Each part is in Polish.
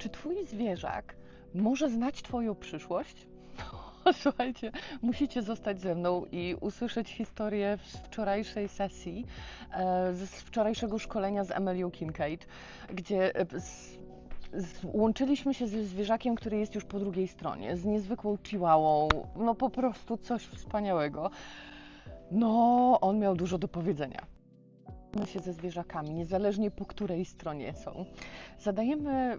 Czy twój zwierzak może znać twoją przyszłość? Słuchajcie, musicie zostać ze mną i usłyszeć historię z wczorajszej sesji, e, z wczorajszego szkolenia z Emilią Kincaid, gdzie e, łączyliśmy się ze zwierzakiem, który jest już po drugiej stronie, z niezwykłą chihuahą, no po prostu coś wspaniałego. No, on miał dużo do powiedzenia się ze zwierzakami, niezależnie po której stronie są. Zadajemy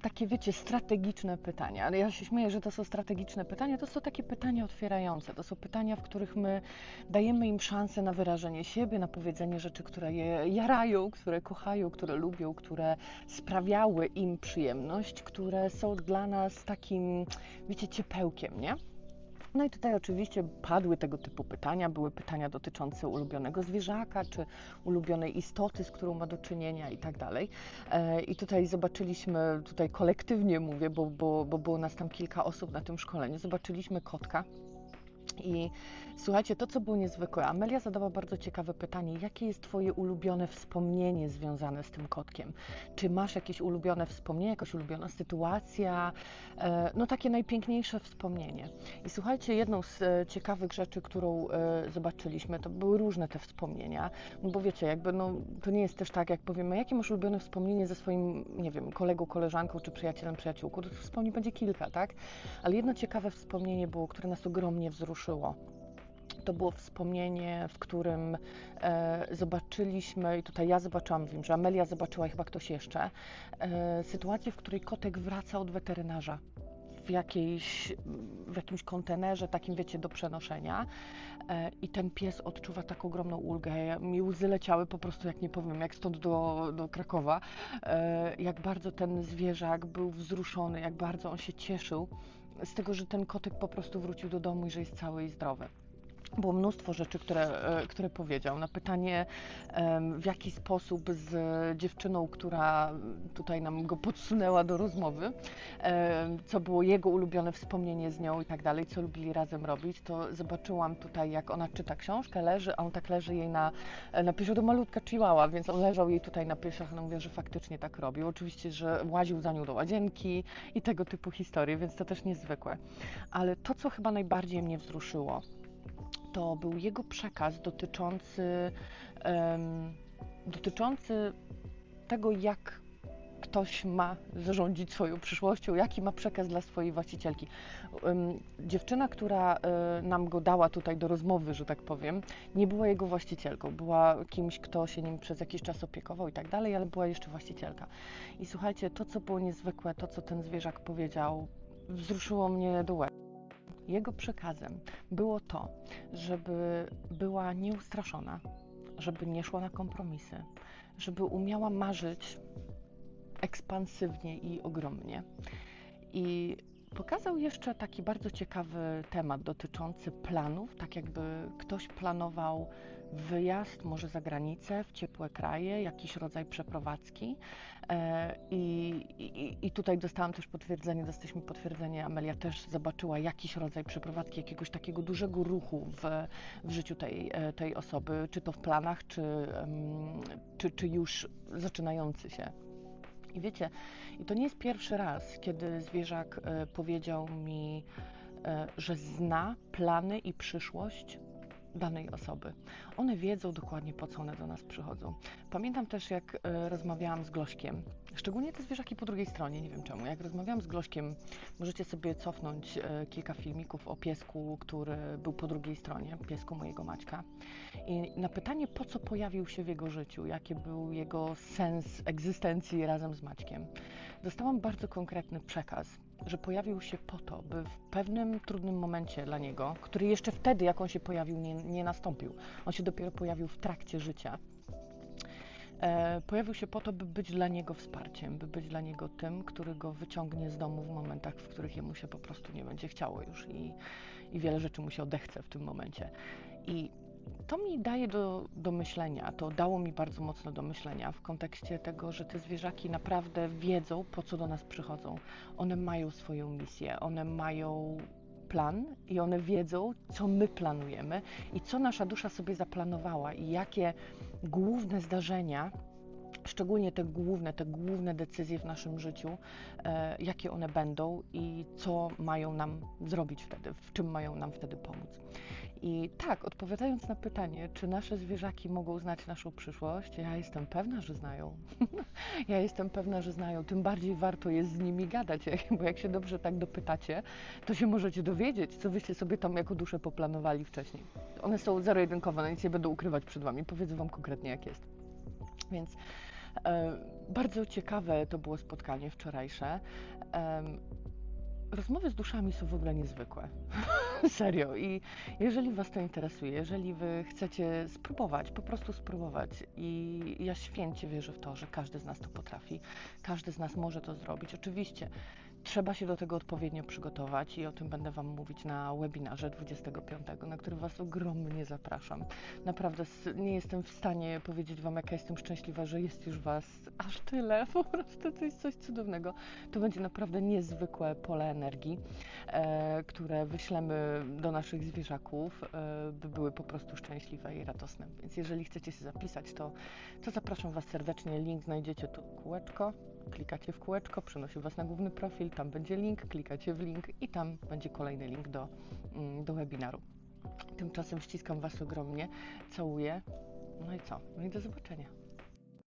takie, wiecie, strategiczne pytania. Ale ja się śmieję, że to są strategiczne pytania. To są takie pytania otwierające. To są pytania, w których my dajemy im szansę na wyrażenie siebie, na powiedzenie rzeczy, które je jarają, które kochają, które lubią, które sprawiały im przyjemność, które są dla nas takim, wiecie, ciepełkiem, nie? No i tutaj oczywiście padły tego typu pytania. Były pytania dotyczące ulubionego zwierzaka, czy ulubionej istoty, z którą ma do czynienia i tak dalej. E, I tutaj zobaczyliśmy, tutaj kolektywnie mówię, bo, bo, bo było nas tam kilka osób na tym szkoleniu, zobaczyliśmy kotka. I słuchajcie, to co było niezwykłe, Amelia zadała bardzo ciekawe pytanie: jakie jest Twoje ulubione wspomnienie związane z tym kotkiem? Czy masz jakieś ulubione wspomnienie, jakaś ulubiona sytuacja? E, no takie najpiękniejsze wspomnienie. I słuchajcie, jedną z e, ciekawych rzeczy, którą e, zobaczyliśmy, to były różne te wspomnienia, no bo wiecie, jakby no, to nie jest też tak, jak powiemy, jakie masz ulubione wspomnienie ze swoim, nie wiem, kolegą, koleżanką czy przyjacielem, przyjaciółką, to wspomnień będzie kilka, tak? Ale jedno ciekawe wspomnienie było, które nas ogromnie wzruszyło to było wspomnienie, w którym e, zobaczyliśmy, i tutaj ja zobaczyłam, wiem, że Amelia zobaczyła i chyba ktoś jeszcze, e, sytuację, w której kotek wraca od weterynarza w, jakiejś, w jakimś kontenerze, takim wiecie, do przenoszenia. E, I ten pies odczuwa taką ogromną ulgę. Mi łzy leciały po prostu, jak nie powiem, jak stąd do, do Krakowa. E, jak bardzo ten zwierzak był wzruszony, jak bardzo on się cieszył z tego, że ten kotek po prostu wrócił do domu i że jest cały i zdrowy było mnóstwo rzeczy, które, e, które powiedział. Na pytanie, w jaki sposób z dziewczyną, która tutaj nam go podsunęła do rozmowy, co było jego ulubione wspomnienie z nią i tak dalej, co lubili razem robić, to zobaczyłam tutaj, jak ona czyta książkę, leży, a on tak leży jej na, na piersiach do malutka chihuahua, więc on leżał jej tutaj na piersiach, no mówię, że faktycznie tak robił. Oczywiście, że łaził za nią do łazienki i tego typu historie, więc to też niezwykłe. Ale to, co chyba najbardziej mnie wzruszyło, to był jego przekaz dotyczący, um, dotyczący tego, jak ktoś ma zarządzić swoją przyszłością, jaki ma przekaz dla swojej właścicielki. Dziewczyna, która um, nam go dała tutaj do rozmowy, że tak powiem, nie była jego właścicielką. Była kimś, kto się nim przez jakiś czas opiekował i tak dalej, ale była jeszcze właścicielka. I słuchajcie, to, co było niezwykłe, to, co ten zwierzak powiedział, wzruszyło mnie do łez. Jego przekazem było to, żeby była nieustraszona, żeby nie szła na kompromisy, żeby umiała marzyć ekspansywnie i ogromnie. I pokazał jeszcze taki bardzo ciekawy temat dotyczący planów, tak jakby ktoś planował wyjazd może za granicę, w ciepłe kraje, jakiś rodzaj przeprowadzki. E, I, i, I, tutaj dostałam też potwierdzenie, dostaliśmy potwierdzenie, Amelia też zobaczyła jakiś rodzaj przeprowadzki, jakiegoś takiego dużego ruchu w, w życiu tej, e, tej osoby, czy to w planach, czy, czy, czy już zaczynający się. I wiecie, i to nie jest pierwszy raz, kiedy zwierzak e, powiedział mi, że zna plany i przyszłość danej osoby. One wiedzą dokładnie, po co one do nas przychodzą. Pamiętam też, jak e, rozmawiałam z Glośkiem, szczególnie te zwierzaki po drugiej stronie, nie wiem czemu. Jak rozmawiałam z Glośkiem, możecie sobie cofnąć e, kilka filmików o piesku, który był po drugiej stronie, piesku mojego Maćka. I na pytanie, po co pojawił się w jego życiu, jaki był jego sens egzystencji razem z Maćkiem, dostałam bardzo konkretny przekaz że pojawił się po to, by w pewnym trudnym momencie dla niego, który jeszcze wtedy, jak on się pojawił, nie, nie nastąpił, on się dopiero pojawił w trakcie życia, e, pojawił się po to, by być dla niego wsparciem, by być dla niego tym, który go wyciągnie z domu w momentach, w których jemu się po prostu nie będzie chciało już i, i wiele rzeczy mu się odechce w tym momencie. I to mi daje do, do myślenia, to dało mi bardzo mocno do myślenia w kontekście tego, że te zwierzaki naprawdę wiedzą, po co do nas przychodzą. One mają swoją misję, one mają plan i one wiedzą, co my planujemy i co nasza dusza sobie zaplanowała i jakie główne zdarzenia szczególnie te główne, te główne decyzje w naszym życiu, e, jakie one będą i co mają nam zrobić wtedy, w czym mają nam wtedy pomóc. I tak, odpowiadając na pytanie, czy nasze zwierzaki mogą znać naszą przyszłość, ja jestem pewna, że znają. ja jestem pewna, że znają. Tym bardziej warto jest z nimi gadać, bo jak się dobrze tak dopytacie, to się możecie dowiedzieć, co wyście sobie tam jako duszę poplanowali wcześniej. One są zero-jedynkowe, nic nie będą ukrywać przed wami, powiedzą wam konkretnie, jak jest. Więc e, bardzo ciekawe to było spotkanie wczorajsze. E, rozmowy z duszami są w ogóle niezwykłe. Serio. I jeżeli Was to interesuje, jeżeli Wy chcecie spróbować, po prostu spróbować, i ja święcie wierzę w to, że każdy z nas to potrafi, każdy z nas może to zrobić. Oczywiście Trzeba się do tego odpowiednio przygotować i o tym będę Wam mówić na webinarze 25, na który Was ogromnie zapraszam. Naprawdę nie jestem w stanie powiedzieć Wam, jaka jestem szczęśliwa, że jest już Was aż tyle. Po prostu to jest coś cudownego. To będzie naprawdę niezwykłe pole energii, e, które wyślemy do naszych zwierzaków, e, by były po prostu szczęśliwe i radosne. Więc jeżeli chcecie się zapisać, to, to zapraszam Was serdecznie. Link znajdziecie tu kółeczko klikacie w kółeczko, przenosi Was na główny profil, tam będzie link, klikacie w link i tam będzie kolejny link do, mm, do webinaru. Tymczasem ściskam Was ogromnie, całuję. No i co? No i do zobaczenia.